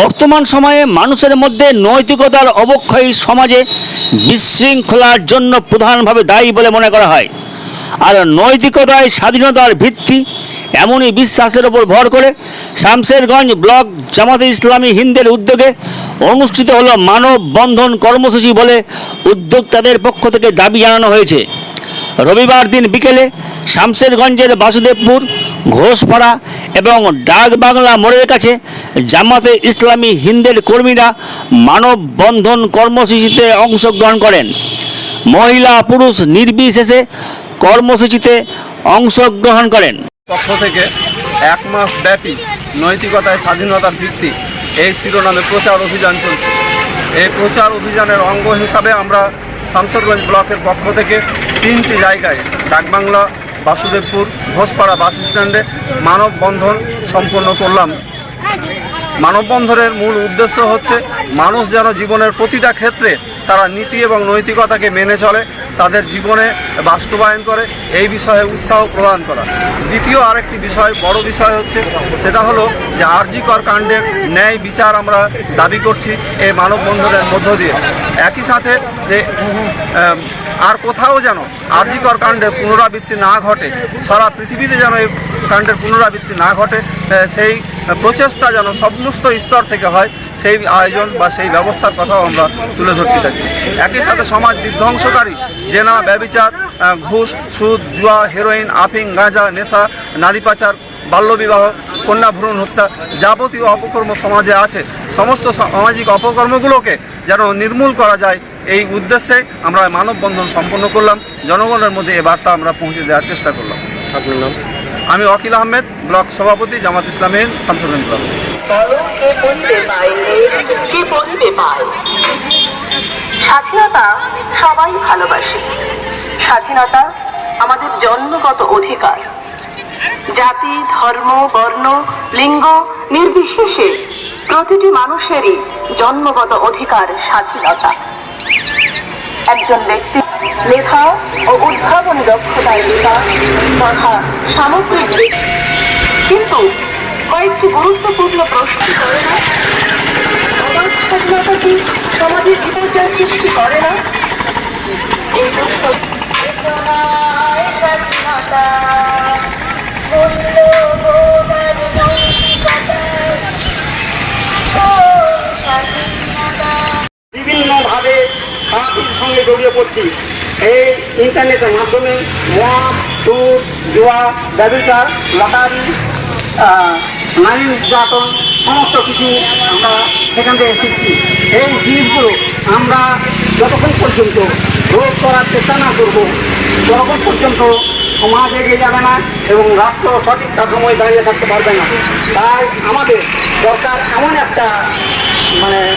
বর্তমান সময়ে মানুষের মধ্যে নৈতিকতার অবক্ষয় সমাজে বিশৃঙ্খলার জন্য প্রধানভাবে দায়ী বলে মনে করা হয়। আর নৈতিকতায় স্বাধীনতার ভিত্তি এমনই বিশ্বাসের ওপর ভর করে শামশেরগঞ্জ ব্লক জামাতে ইসলামী হিন্দের উদ্যোগে অনুষ্ঠিত হলো মানব বন্ধন কর্মসূচি বলে উদ্যোক্তাদের পক্ষ থেকে দাবি জানানো হয়েছে। রবিবার দিন বিকেলে শামশেরগঞ্জের বাসুদেবপুর, ঘোষপাড়া এবং ডাক বাংলা মোড়ের কাছে জামাতে ইসলামী হিন্দের কর্মীরা মানব বন্ধন কর্মসূচিতে অংশগ্রহণ করেন। মহিলা পুরুষ নির্বিশেষে কর্মসূচিতে অংশগ্রহণ করেন। পক্ষ থেকে এক মাস ব্যাপী নৈতিকতায় স্বাধীনতার ভিত্তি এই শিরোনামে প্রচার অভিযান চলছে। এই প্রচার অভিযানের অঙ্গ হিসাবে আমরা শামসরগঞ্জ ব্লকের পক্ষ থেকে তিনটি জায়গায় ডাকবাংলা, বাসুদেবপুর, ঘোষপাড়া বাস স্ট্যান্ডে মানববন্ধন সম্পন্ন করলাম। মানববন্ধনের মূল উদ্দেশ্য হচ্ছে, মানুষ যেন জীবনের প্রতিটা ক্ষেত্রে তারা নীতি এবং নৈতিকতাকে মেনে চলে। তাদের জীবনে বাস্তবায়ন করে, এই বিষয়ে উৎসাহ প্রদান করা। দ্বিতীয় আরেকটি বিষয়, বড় বিষয় হচ্ছে, সেটা হলো যে আরজিকর কাণ্ডের ন্যায় বিচার আমরা দাবি করছি এই মানববন্ধনের মধ্য দিয়ে। একই সাথে যে আর কোথাও যেন আরজিকর কাণ্ডের পুনরাবৃত্তি না ঘটে, সারা পৃথিবীতে যেন এই কাণ্ডের পুনরাবৃত্তি না ঘটে সেই প্রচেষ্টা যেন সমস্ত স্তর থেকে হয়, সেই আয়োজন বা সেই ব্যবস্থার কথাও আমরা তুলে ধরতে চাইছি। একই সাথে সমাজ বিধ্বংসকারী জেনা ব্যবিচার ঘুষ সুদ জুয়া হেরোইন আফিং গাঁজা নেশা নারী পাচার বাল্যবিবাহ কন্যা ভ্রূণ হত্যা যাবতীয় অপকর্ম সমাজে আছে। সমস্ত সামাজিক অপকর্মগুলোকে যেন নির্মূল করা যায় এই উদ্দেশ্যে আমরা মানববন্ধন সম্পন্ন করলাম। জনগণের মধ্যে এ বার্তা আমরা পৌঁছে দেওয়ার চেষ্টা করলাম। আপনার নাম? আমি অকিল আহমেদ ব্লক সভাপতি জামাত ইসলামের ব্লক স্বাধীনতা সবাই ভালোবাসে। স্বাধীনতা আমাদের জন্মগত অধিকার। জাতি, ধর্ম, বর্ণ, লিঙ্গ নির্বিশেষে প্রতিটি মানুষেরই জন্মগত অধিকার স্বাধীনতা। একজন ব্যক্তি লেখা ও উদ্ভাবনী দক্ষতায় বিকাশ তথা সামগ্রিক কিন্তু কয়েকটি গুরুত্বপূর্ণ প্রশ্ন করে না সমাজ স্বাধীনতা কি সমাজের সৃষ্টি করে না এই স্বাধীনতা। বিভিন্নভাবে সাথীর সঙ্গে জড়িয়ে পড়ছি এই ইন্টারনেটের মাধ্যমে মদ সুদ জুয়া, ব্যবসা, লটারি নারী নির্যাতন, সমস্ত কিছু আমরা সেখান থেকে শিখছি এই জিনিসগুলো আমরা যতক্ষণ পর্যন্ত রোধ করার চেষ্টা না করব, ততক্ষণ পর্যন্ত সমাজ এগিয়ে যাবে না এবং রাষ্ট্র সঠিক কাঠামোয় দাঁড়িয়ে থাকতে পারবে না। তাই আমাদের দরকার এমন একটা মানে